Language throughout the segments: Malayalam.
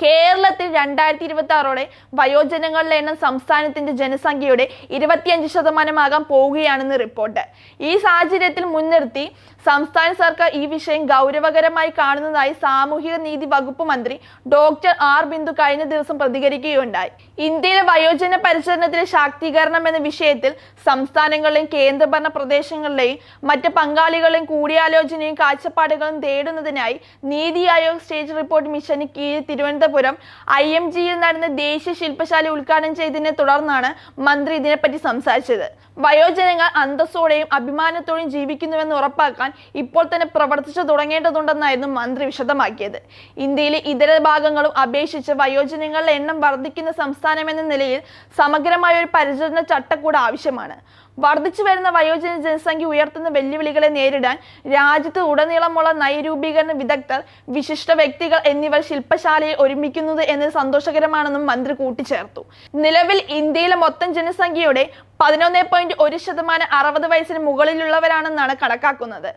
കേരളത്തിൽ രണ്ടായിരത്തി ഇരുപത്തി ആറോടെ വയോജനങ്ങളുടെ എണ്ണം സംസ്ഥാനത്തിന്റെ ജനസംഖ്യയുടെ ഇരുപത്തിയഞ്ച് ശതമാനമാകാൻ പോവുകയാണെന്ന് റിപ്പോർട്ട്. ഈ സാഹചര്യത്തിൽ മുൻനിർത്തി സംസ്ഥാന സർക്കാർ ഈ വിഷയം ഗൗരവകരമായി കാണുന്നതായി സാമൂഹിക നീതി വകുപ്പ് മന്ത്രി ഡോക്ടർ ആർ ബിന്ദു കഴിഞ്ഞ ദിവസം പ്രതികരിക്കുകയുണ്ടായി. ഇന്ത്യയിലെ വയോജന പരിചരണത്തിലെ ശാക്തീകരണം എന്ന വിഷയത്തിൽ സംസ്ഥാനങ്ങളിലെയും കേന്ദ്രഭരണ പ്രദേശങ്ങളിലെയും മറ്റ് പങ്കാളികളെയും കൂടിയാലോചനയും കാഴ്ചപ്പാടുകളും തേടുന്നതിനായി നീതി ആയോഗ് സ്റ്റേജ് റിപ്പോർട്ട് മിഷന് കീഴിൽ തിരുവനന്തപുരം ഐ എം ജിയിൽ നടന്ന ദേശീയ ശില്പശാല ഉദ്ഘാടനം ചെയ്തതിനെ തുടർന്നാണ് മന്ത്രി ഇതിനെപ്പറ്റി സംസാരിച്ചത്. വയോജനങ്ങൾ അന്തസ്സോടെയും അഭിമാനത്തോടെയും ജീവിക്കുന്നുവെന്ന് ഉറപ്പാക്കാൻ ഇപ്പോൾ തന്നെ പ്രവർത്തിച്ചു തുടങ്ങേണ്ടതുണ്ടെന്നായിരുന്നു മന്ത്രി വിശദമാക്കിയത്. ഇന്ത്യയിലെ ഇതര ഭാഗങ്ങളും അപേക്ഷിച്ച് വയോജനങ്ങളുടെ എണ്ണം വർദ്ധിക്കുന്ന സംസ്ഥാനമെന്ന നിലയിൽ സമഗ്രമായ ഒരു പരിചരണ ചട്ടക്കൂട് ആവശ്യമാണ്. വർദ്ധിച്ചു വരുന്ന വയോജന ജനസംഖ്യ ഉയർത്തുന്ന വെല്ലുവിളികളെ നേരിടാൻ രാജ്യത്ത് ഉടനീളമുള്ള നയരൂപീകരണ വിദഗ്ധർ വിശിഷ്ട വ്യക്തികൾ എന്നിവർ ശില്പശാലയിൽ ഒരുമിക്കുന്നത് എന്നത് സന്തോഷകരമാണെന്നും മന്ത്രി കൂട്ടിച്ചേർത്തു. നിലവിൽ ഇന്ത്യയിലെ മൊത്തം ജനസംഖ്യയുടെ പതിനൊന്ന് പോയിന്റ് ഒരു ശതമാനം അറുപത് വയസ്സിന് മുകളിലുള്ളവരാണെന്നാണ് കണക്കാക്കുന്നത്.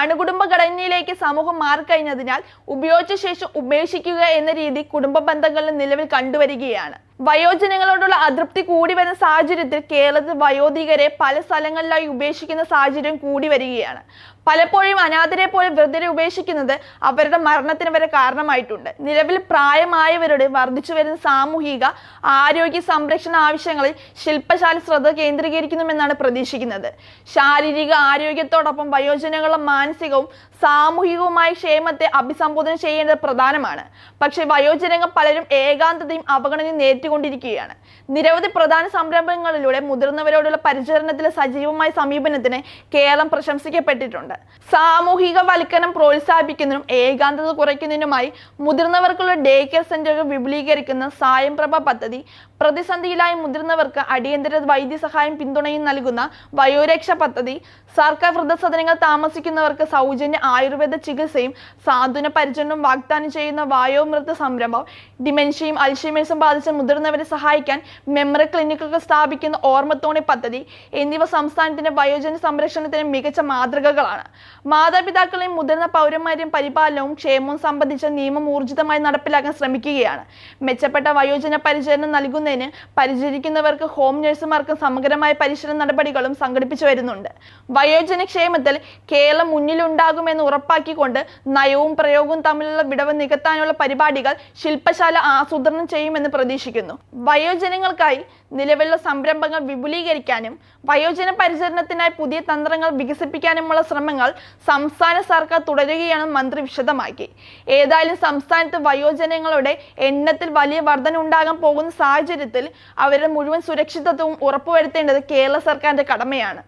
അണുകുടുംബ ഘടനയിലേക്ക് സമൂഹം മാറിക്കഴിഞ്ഞതിനാൽ ഉപയോഗിച്ച ശേഷം ഉപേക്ഷിക്കുക എന്ന രീതി കുടുംബ ബന്ധങ്ങളിൽ നിലവിൽ കണ്ടുവരികയാണ്. വയോജനങ്ങളോടുള്ള അതൃപ്തി കൂടി വരുന്ന സാഹചര്യത്തിൽ കേരളത്തിൽ വയോധികരെ പല സ്ഥലങ്ങളിലായി ഉപേക്ഷിക്കുന്ന സാഹചര്യം കൂടി വരികയാണ്. പലപ്പോഴും അനാഥരെ പോലെ വൃദ്ധരെ ഉപേക്ഷിക്കുന്നത് അവരുടെ മരണത്തിന് വരെ കാരണമായിട്ടുണ്ട്. നിലവിൽ പ്രായമായവരുടെ വർദ്ധിച്ചു വരുന്ന സാമൂഹിക ആരോഗ്യ സംരക്ഷണ ആവശ്യങ്ങളിൽ ശില്പശാല ശ്രദ്ധ കേന്ദ്രീകരിക്കുന്നുമെന്നാണ് പ്രതീക്ഷിക്കുന്നത്. ശാരീരിക ആരോഗ്യത്തോടൊപ്പം വയോജനങ്ങളുടെ മാനസികവും സാമൂഹികവുമായ ക്ഷേമത്തെ അഭിസംബോധന ചെയ്യേണ്ടത് പ്രധാനമാണ്. പക്ഷേ വയോജനങ്ങൾ പലരും ഏകാന്തതയും അവഗണനയും നേരിട്ടുകൊണ്ടിരിക്കുകയാണ്. നിരവധി പ്രധാന സംരംഭങ്ങളിലൂടെ മുതിർന്നവരോടുള്ള പരിചരണത്തിലെ സജീവമായ സമീപനത്തിന് കേരളം പ്രശംസിക്കപ്പെട്ടിട്ടുണ്ട്. സാമൂഹിക വൽക്കരണം പ്രോത്സാഹിപ്പിക്കുന്നതിനും ഏകാന്തത കുറയ്ക്കുന്നതിനുമായി മുതിർന്നവർക്കുള്ള ഡേ കെയർ സെന്ററുകൾ വിപുലീകരിക്കുന്ന സായംപ്രഭ പദ്ധതി പ്രതിസന്ധിയിലായ മുതിർന്നവർക്ക് അടിയന്തര വൈദ്യസഹായം പിന്തുണയും നൽകുന്ന വയോരക്ഷ പദ്ധതി സർക്കാർ വൃദ്ധസദനങ്ങൾ താമസിക്കുന്നവർക്ക് സൗജന്യ ആയുർവേദ ചികിത്സയും സാന്ത്വന പരിചരണവും വാഗ്ദാനം ചെയ്യുന്ന വായോമൃത സംരംഭം ഡിമെൻഷ്യയും അൽഷിമേഴ്സും ബാധിച്ച മുതിർന്നവരെ സഹായിക്കാൻ മെമ്മറി ക്ലിനിക്കുകൾ സ്ഥാപിക്കുന്ന ഓർമ്മത്തോണി പദ്ധതി എന്നിവ സംസ്ഥാനത്തിന്റെ വയോജന സംരക്ഷണത്തിന് മികച്ച മാതൃകകളാണ്. മാതാപിതാക്കളെയും മുതിർന്ന പൗരന്മാരെയും പരിപാലനവും ക്ഷേമവും സംബന്ധിച്ച നിയമം ഊർജിതമായി നടപ്പിലാക്കാൻ ശ്രമിക്കുകയാണ്. മെച്ചപ്പെട്ട വയോജന പരിചരണം നൽകുന്നതിന് പരിചരിക്കുന്നവർക്ക് ഹോം നഴ്സുമാർക്ക് സമഗ്രമായ പരിശീലന നടപടികളും സംഘടിപ്പിച്ചു വരുന്നുണ്ട്. വയോജന ക്ഷേമത്തിൽ കേരളം മുന്നിലുണ്ടാകുമെന്ന് ഉറപ്പാക്കിക്കൊണ്ട് നയവും പ്രയോഗവും തമ്മിലുള്ള വിടവ് നികത്താനുള്ള പരിപാടികൾ ശില്പശാല ആസൂത്രണം ചെയ്യുമെന്ന് പ്രതീക്ഷിക്കുന്നു. വയോജനങ്ങൾക്കായി നിലവിലുള്ള സംരംഭങ്ങൾ വിപുലീകരിക്കാനും വയോജന പരിചരണത്തിനായി പുതിയ തന്ത്രങ്ങൾ വികസിപ്പിക്കാനുമുള്ള ശ്രമങ്ങൾ സംസ്ഥാന സർക്കാർ തുടരുകയാണെന്ന് മന്ത്രി വിശദമാക്കി. ഏതായാലും സംസ്ഥാനത്ത് വയോജനങ്ങളുടെ എണ്ണത്തിൽ വലിയ വർധന ഉണ്ടാകാൻ പോകുന്ന സാഹചര്യത്തിൽ അവരുടെ മുഴുവൻ സുരക്ഷിതത്വവും ഉറപ്പുവരുത്തേണ്ടത് കേരള സർക്കാരിന്റെ കടമയാണ്.